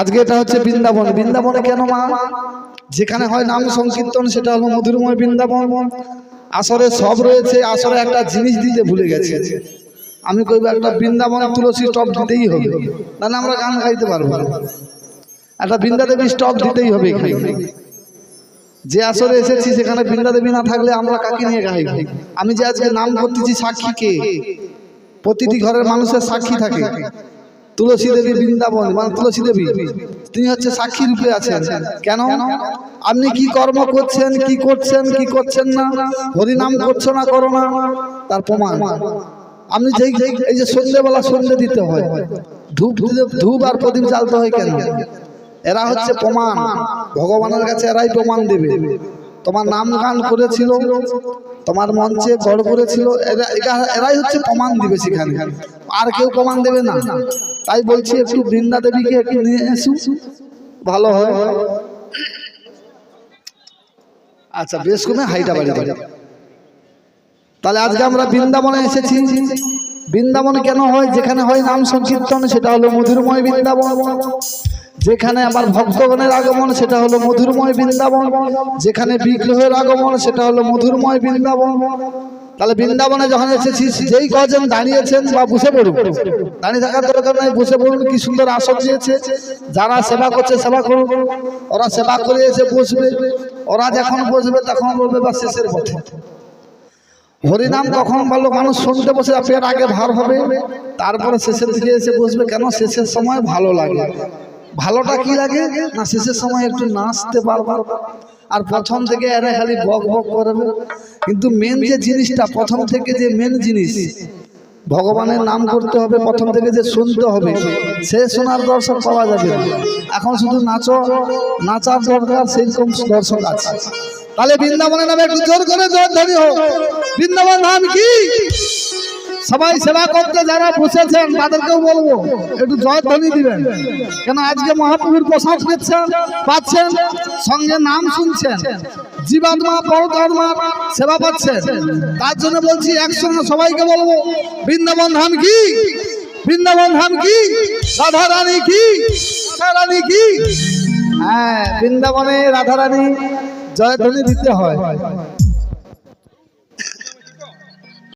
আজকে এটা হচ্ছে বৃন্দাবন। বৃন্দাবনে কেন মা? যেখানে হয় নাম সংকীর্তন, সেটা হলো মধুরময় বৃন্দাবন। আসরে সব রয়েছে, আসরে একটা জিনিস দিতে ভুলে গেছে। আমি কইব একটা বৃন্দাবন তুলসী টপ দিতেই হবে। তাহলে আমরা গান গাইতে পারব না। একটা বৃন্দা দেবী স্টপ দিতেই হবে যে আসরে এসেছি, সেখানে বৃন্দা দেবী না থাকলে আমরা কাকে নিয়ে গাইব? আমি যে আজকে নাম করতেছি সাক্ষী কে? প্রতিটি ঘরের মানুষের সাক্ষী থাকে। তুলসী দেবী বৃন্দাবন মানে তুলসী দেবী। তিনি হচ্ছে সাক্ষী রূপে আছেন। কেন? আপনি কি কর্ম করছেন, কি করছেন কি করছেন না? হরিনাম করছ না করো না? তার প্রমাণ। আপনি যেই এই যে সন্ধ্যেবেলা সন্ধ্যে দিতে হয়, ধূপ ধূপ আর প্রদীপ জ্বালতে হয় কেন? এরা হচ্ছে প্রমাণ। ভগবানের কাছে এরাই প্রমাণ দেবে। তোমার নাম গান করেছিল তোমার মঞ্চে গড় করেছিল, এরা এরা- এরাই হচ্ছে প্রমাণ দিবে সেখানে। আর কেউ প্রমাণ দেবে না। তাই বলছি, একটু বৃন্দা দেবীকে একটু নিয়ে এসু। ভালো হয়। আচ্ছা বেশ কমে হাইটা বাড়ি বাড়ি তাহলে আজকে আমরা বৃন্দাবনে এসেছি। বৃন্দাবন কেন হয়, যেখানে হয় নাম সংকীর্তন, সেটা হলো মধুরময় বৃন্দাবন। যেখানে আমার ভক্তগণের আগমন, সেটা হলো মধুরময় বৃন্দাবন। যেখানে বিগ্রহের আগমন, সেটা হলো মধুরময় বৃন্দাবন। তাহলে বৃন্দাবনে যখন এসেছি, যেই কজন দাঁড়িয়েছেন বা বসে পড়ুন, দাঁড়িয়ে থাকার দরকার নাই, বসে পড়ুন, কি সুন্দর আসন দিয়েছে। যারা সেবা করছে, সেবা করুন। ওরা সেবা করে এসে বসবে। ওরা যখন বসবে, তখন বলবে বা শেষের পথে। হরিনাম কখন বলল, মানুষ শুনতে বসে পেট আগে ভার হবে। তারপরে শেষের দিকে এসে বসবে, কেন? শেষের সময় ভালো লাগে। ভালোটা কি লাগে? না, শেষের সময় একটু নাচতে পারব। আর প্রথম থেকে এরা খালি বক বক করবে। কিন্তু মেন যে জিনিসটা, প্রথম থেকে যে মেন জিনিস, ভগবানের নাম করতে হবে, প্রথম থেকে যে শুনতে হবে, সে শোনার দর্শক পাওয়া যাবে এখন শুধু নাচো, নাচার দরকার সেইরকম দর্শক আছে। তাহলে বৃন্দাবনের নামে একটু জোর করে জোর ধরি হোক। বৃন্দাবন নাম কি? সবাই সেবা করতে যারা বসেছেন, তাদেরকেও বলব, একটু জয় ধ্বনি দিবেন। কেন আজকে মহাপ্রভুর প্রসাদ পেয়েছেন পাচ্ছেন, সঙ্গে নাম শুনছেন। জীবাত্মা পরতাত্মা সেবা পাচ্ছেন। তার জন্য বলছি, একসঙ্গে সবাইকে বলব, বৃন্দাবন ধাম কি? বৃন্দাবন ধাম কি? রাধা রানী কি? রাধা রানী কি? হ্যাঁ বৃন্দাবনে রাধা রানী জয়ধ্বনি দিতে হয়।